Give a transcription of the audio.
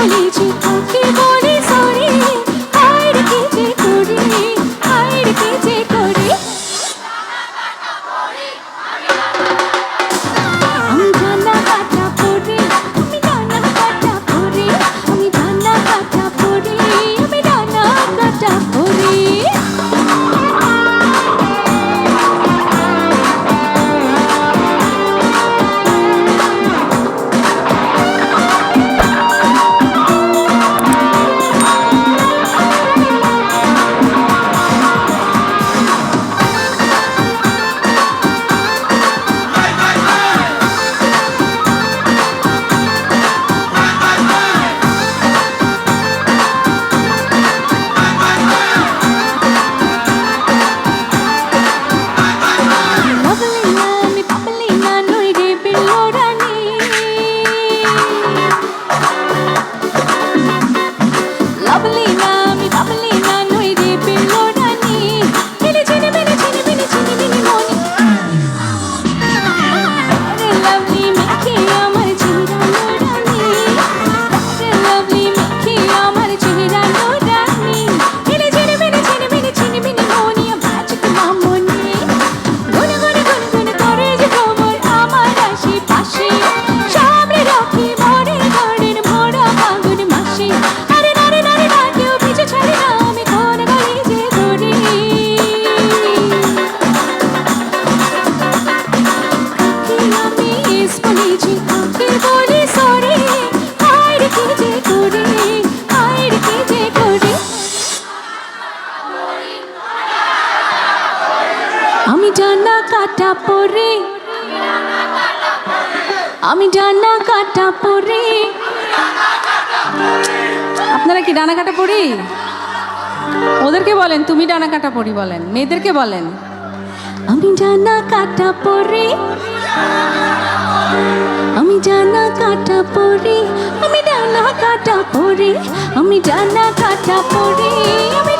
Please. আমি ডানা কাটা পরে, আমি ডানা কাটা পরে। আপনারা কি ডানা কাটা পরি? ওদেরকে বলেন, তুমি ডানা কাটা পরি বলেন, মেয়েদেরকে বলেন। আমি ডানা কাটা পরে, আমি ডানা কাটা পরে, আমি ডানা কাটা পরে, আমি ডানা কাটা পরে, আমি